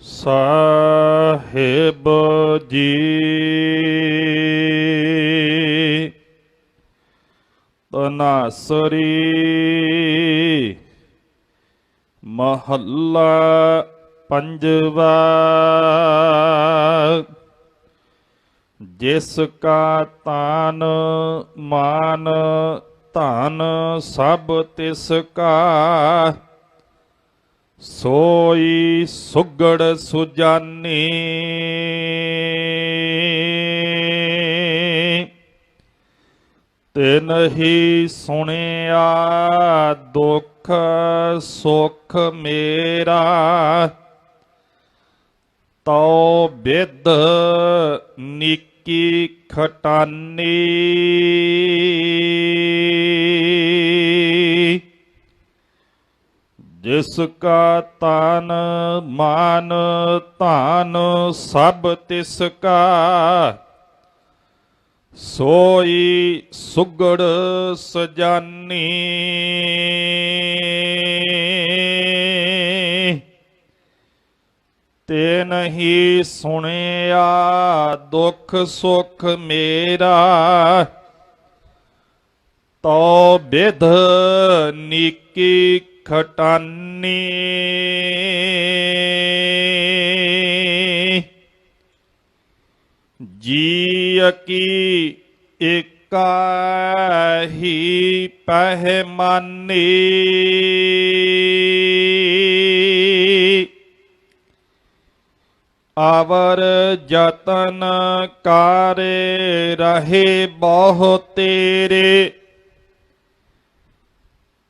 ਸਾਹਿਬ ਜੀ। ਤਨਾਸਰੀ ਮਹੱਲਾ ਪੰਜਵਾ। ਜਿਸ ਕਾ ਤਾਨ ਮਾਨ ਧਨ ਸਭ ਤਿਸ ਕਾ। ਸੋਈ ਸੁਗੜ ਸੁਜਾਨੀ। ਤਿਨ ਹੀ ਸੁਣਿਆ ਦੁੱਖ ਸੁਖ ਮੇਰਾ। ਤਉ ਬਿਦ ਨਿੱਕੀ ਖਟਾਨੀ। ਜਿਸ ਕਾ ਤਨ ਮਾਨ ਧਨ ਸਭ ਤਿਸ ਕਾ, ਸੋਈ ਸੁਗੜ ਸਜਾਨੀ। ਤੇ ਨਹੀਂ ਸੁਣਿਆ ਦੁੱਖ ਸੁਖ ਮੇਰਾ ਤੋ ਬਿਧ ਨੀਕੀ ਖਟਾਨੀ ਜੀ ਕੀ ਏਕਾ ਹੀ ਪਹਿਮਾਨੀ ਆਵਰ ਜਤਨ ਕਾਰੇ ਰਹੇ ਬਹੁ ਤੇਰੇ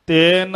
ਤੇਨ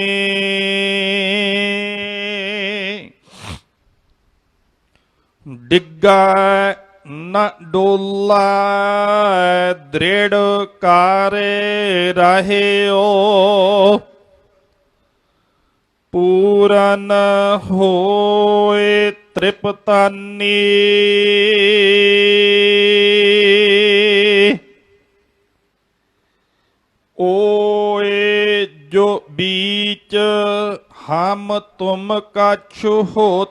ਡਿੱਗਾ ਨ ਡੋਲਾ, ਦ੍ਰਿੜ ਕਾਰੇ ਰਹਿਓ। ਪੂਰਨ ਹੋਏ ਤ੍ਰਿਪਤਾਨੀ। ਓਏ ਜੋ ਬੀਚ ਹਮ ਤੁਮ ਕਛ ਹੋ